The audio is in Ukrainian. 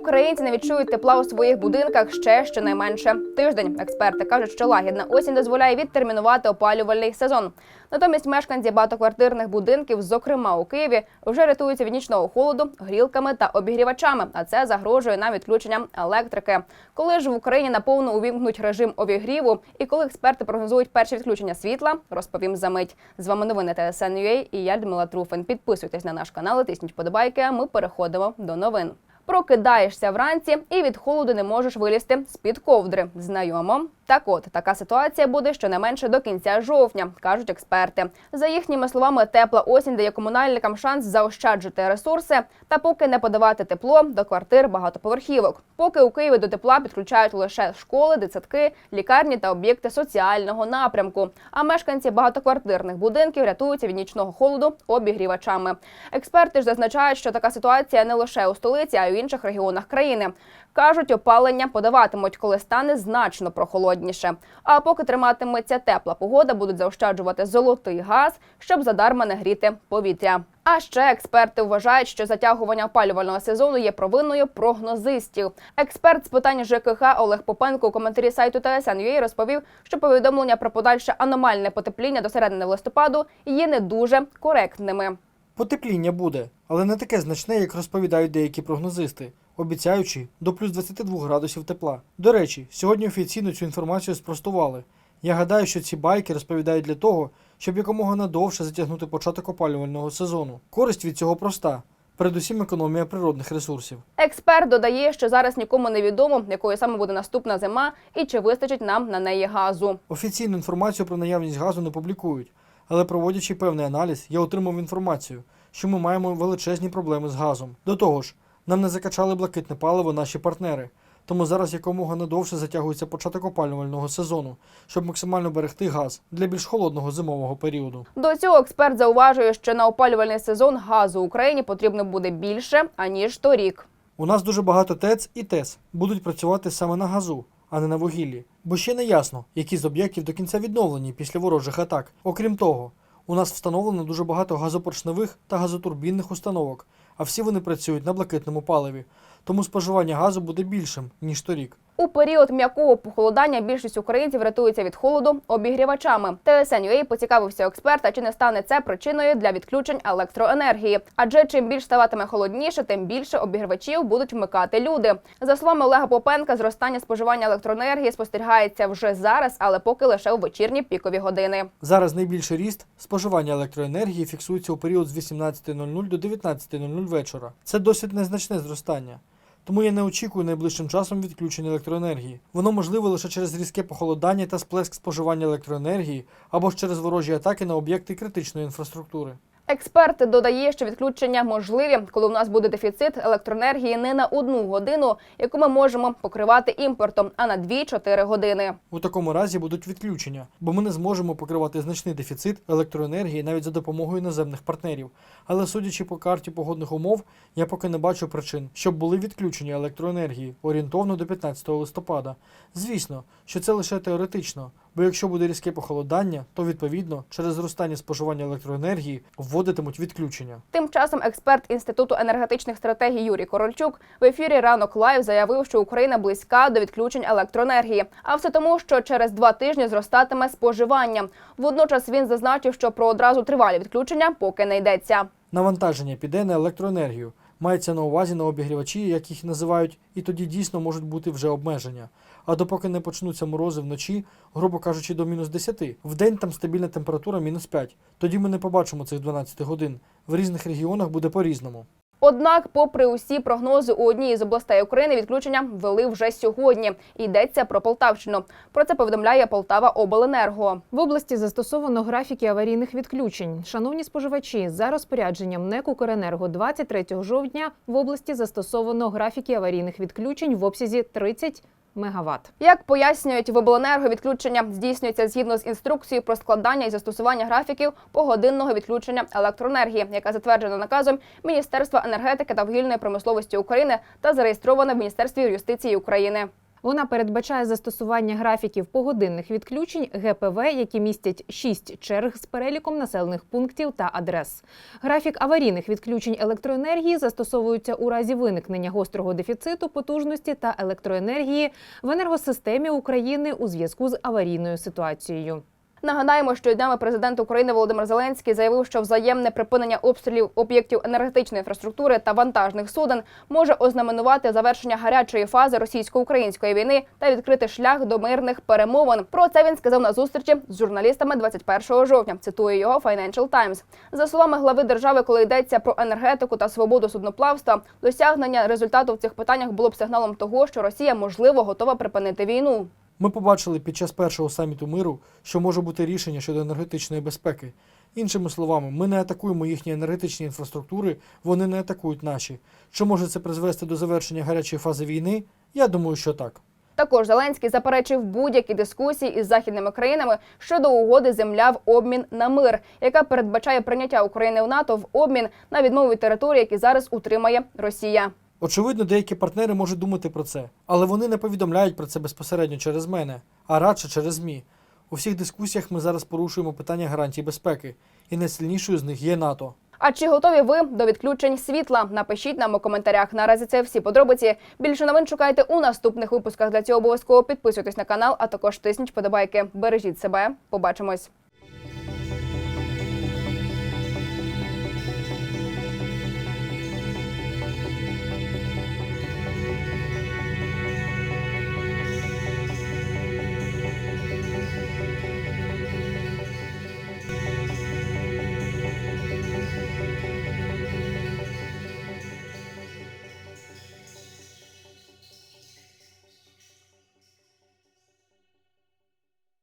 Українці не відчують тепла у своїх будинках ще щонайменше тиждень. Експерти кажуть, що лагідна осінь дозволяє відтермінувати опалювальний сезон. Натомість мешканці багатоквартирних будинків, зокрема у Києві, вже рятуються від нічного холоду грілками та обігрівачами. А це загрожує на відключення електрики. Коли ж в Україні наповну увімкнуть режим обігріву, і коли експерти прогнозують перші відключення світла, розповім за мить. З вами новини ТСН.UA і я Людмила Труфин. Підписуйтесь на наш канал, тисніть подобайки. Ми переходимо до новин. Прокидаєшся вранці і від холоду не можеш вилізти з-під ковдри. Знайомо. Так от така ситуація буде щонайменше до кінця жовтня, кажуть експерти. За їхніми словами, тепла осінь дає комунальникам шанс заощаджити ресурси та поки не подавати тепло до квартир багатоповерхівок. Поки у Києві до тепла підключають лише школи, дитсадки, лікарні та об'єкти соціального напрямку. А мешканці багатоквартирних будинків рятуються від нічного холоду обігрівачами. Експерти ж зазначають, що така ситуація не лише у столиці, а й у інших регіонах країни. Кажуть, опалення подаватимуть, коли стане значно прохолодніше. А поки триматиметься тепла погода, будуть заощаджувати золотий газ, щоб задарма не гріти повітря. А ще експерти вважають, що затягування опалювального сезону є провинною прогнозистів. Експерт з питань ЖКХ Олег Попенко у коментарі сайту ТСН.UA розповів, що повідомлення про подальше аномальне потепління до середини листопаду є не дуже коректними. Потепління буде, але не таке значне, як розповідають деякі прогнозисти, обіцяючи до плюс 22 градусів тепла. До речі, сьогодні офіційно цю інформацію спростували. Я гадаю, що ці байки розповідають для того, щоб якомога надовше затягнути початок опалювального сезону. Користь від цього проста, передусім економія природних ресурсів. Експерт додає, що зараз нікому не відомо, якою саме буде наступна зима і чи вистачить нам на неї газу. Офіційну інформацію про наявність газу не публікують, але проводячи певний аналіз, я отримав інформацію, що ми маємо величезні проблеми з газом. До того ж, нам не закачали блакитне паливо наші партнери. Тому зараз якомога надовше затягується початок опалювального сезону, щоб максимально берегти газ для більш холодного зимового періоду. До цього експерт зауважує, що на опалювальний сезон газу Україні потрібно буде більше аніж торік. У нас дуже багато ТЕЦ і ТЕС будуть працювати саме на газу, а не на вугіллі. Бо ще не ясно, які з об'єктів до кінця відновлені після ворожих атак. Окрім того, у нас встановлено дуже багато газопоршневих та газотурбінних установок, а всі вони працюють на блакитному паливі. Тому споживання газу буде більшим, ніж торік. У період м'якого похолодання більшість українців рятується від холоду обігрівачами. ТСН.UA поцікавився експерта, чи не стане це причиною для відключень електроенергії. Адже чим більш ставатиме холодніше, тим більше обігрівачів будуть вмикати люди. За словами Олега Попенка, зростання споживання електроенергії спостерігається вже зараз, але поки лише у вечірні пікові години. Зараз найбільший ріст споживання електроенергії фіксується у період з 18.00 до 19.00 вечора. Це досить незначне зростання. Тому я не очікую найближчим часом відключення електроенергії. Воно можливе лише через різке похолодання та сплеск споживання електроенергії або ж через ворожі атаки на об'єкти критичної інфраструктури. Експерт додає, що відключення можливі, коли у нас буде дефіцит електроенергії не на одну годину, яку ми можемо покривати імпортом, а на 2-4 години. У такому разі будуть відключення, бо ми не зможемо покривати значний дефіцит електроенергії навіть за допомогою іноземних партнерів. Але судячи по карті погодних умов, я поки не бачу причин, щоб були відключення електроенергії орієнтовно до 15 листопада. Звісно, що це лише теоретично, бо якщо буде різке похолодання, то відповідно через зростання споживання електроенергії вводитимуть відключення. Тим часом експерт інституту енергетичних стратегій Юрій Корольчук в ефірі ранок лайв заявив, що Україна близька до відключень електроенергії. А все тому, що через два тижні зростатиме споживання. Водночас він зазначив, що про одразу тривалі відключення поки не йдеться. Навантаження піде на електроенергію. Мається на увазі на обігрівачі, як їх називають, і тоді дійсно можуть бути вже обмеження. А допоки не почнуться морози вночі, грубо кажучи, до мінус 10, в день там стабільна температура мінус 5. Тоді ми не побачимо цих 12 годин. В різних регіонах буде по-різному. Однак, попри усі прогнози у одній із областей України, відключення ввели вже сьогодні. Йдеться про Полтавщину. Про це повідомляє Полтава Обленерго. В області застосовано графіки аварійних відключень. Шановні споживачі, за розпорядженням НЕК «Укренерго» 23 жовтня в області застосовано графіки аварійних відключень в обсязі 30 мегаватт. Як пояснюють в обленерго, відключення здійснюється згідно з інструкцією про складання і застосування графіків погодинного відключення електроенергії, яка затверджена наказом Міністерства енергетики та вугільної промисловості України та зареєстрована в Міністерстві юстиції України. Вона передбачає застосування графіків погодинних відключень ГПВ, які містять шість черг з переліком населених пунктів та адрес. Графік аварійних відключень електроенергії застосовується у разі виникнення гострого дефіциту потужності та електроенергії в енергосистемі України у зв'язку з аварійною ситуацією. Нагадаємо, що днями президент України Володимир Зеленський заявив, що взаємне припинення обстрілів об'єктів енергетичної інфраструктури та вантажних суден може ознаменувати завершення гарячої фази російсько-української війни та відкрити шлях до мирних перемовин. Про це він сказав на зустрічі з журналістами 21 жовтня. Цитую його Financial Times. За словами глави держави, коли йдеться про енергетику та свободу судноплавства, досягнення результату в цих питаннях було б сигналом того, що Росія можливо готова припинити війну. Ми побачили під час першого саміту миру, що може бути рішення щодо енергетичної безпеки. Іншими словами, ми не атакуємо їхні енергетичні інфраструктури, вони не атакують наші. Чи може це призвести до завершення гарячої фази війни? Я думаю, що так. Також Зеленський заперечив будь-які дискусії із західними країнами щодо угоди земля в обмін на мир, яка передбачає прийняття України в НАТО в обмін на відмову території, які зараз утримає Росія. Очевидно, деякі партнери можуть думати про це, але вони не повідомляють про це безпосередньо через мене, а радше через ЗМІ. У всіх дискусіях ми зараз порушуємо питання гарантій безпеки, і найсильнішою з них є НАТО. А чи готові ви до відключень світла? Напишіть нам у коментарях. Наразі це всі подробиці. Більше новин шукайте у наступних випусках. Для цього обов'язково підписуйтесь на канал, а також тисніть вподобайки. Бережіть себе. Побачимось.